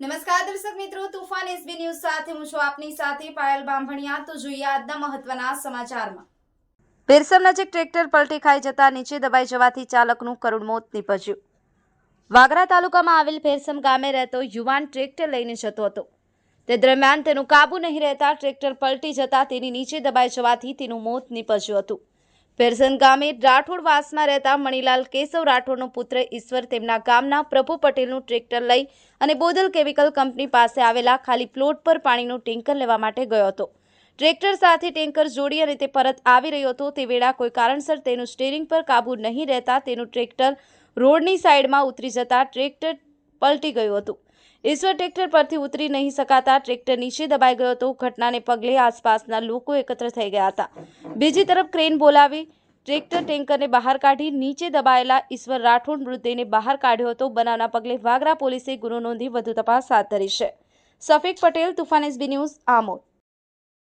નમસ્કાર દર્શક મિત્રો, તુફાન એસબી ન્યૂઝ સાથે હું છું આપની સાથે પાયલ બાંભણિયા. તો જોઈએ આજના મહત્વના સમાચારમાં. પેરસમ નજીક ટ્રેક્ટર પલટી ખાઈ જતા નીચે દબાઈ જવાથી ચાલકનું કરુણ મોત નીપજ્યું. વાગરા તાલુકામાં આવેલ ફેરસમ ગામે રહેતો યુવાન ટ્રેક્ટર લઈને જતો હતો. તે દરમિયાન તેનું કાબુ નહીં રહેતા ટ્રેક્ટર પલટી જતા તેની નીચે દબાઈ જવાથી તેનું મોત નીપજ્યું હતું. ફેરસન ગામે રાઠોડ વાસમાં રહેતા મણીલાલ કેશવ રાઠોડનો પુત્ર ઈશ્વર તેમના ગામના પ્રભુ પટેલનું ટ્રેક્ટર લઈ અને બોદલ કેમિકલ કંપની પાસે આવેલા ખાલી પ્લોટ પર પાણીનું ટેન્કર લેવા માટે ગયો હતો. ટ્રેક્ટર સાથે ટેન્કર જોડી અને તે પરત આવી રહ્યો હતો. તે વેળા કોઈ કારણસર તેનું સ્ટેરિંગ પર કાબુ નહીં રહેતા તેનું ટ્રેક્ટર રોડની સાઈડમાં ઉતરી જતા ટ્રેક્ટર પલટી ગયું હતું. ઈશ્વર ટ્રેક્ટર પરથી ઉતરી નહીં શકાતા ટ્રેક્ટર નીચે દબાઈ ગયો હતો. ઘટનાને પગલે આસપાસના લોકો એકત્ર થઈ ગયા હતા. બીજી તરફ ક્રેન બોલાવી ટ્રેક્ટર ટેન્કરને બહાર કાઢી નીચે દબાયેલા ઈશ્વર રાઠોડ મૃતદેહને બહાર કાઢ્યો હતો. બનાવના પગલે વાગરા પોલીસે ગુનો નોંધી વધુ તપાસ હાથ ધરી છે. Safiq Patel, Toofan SB News Amod.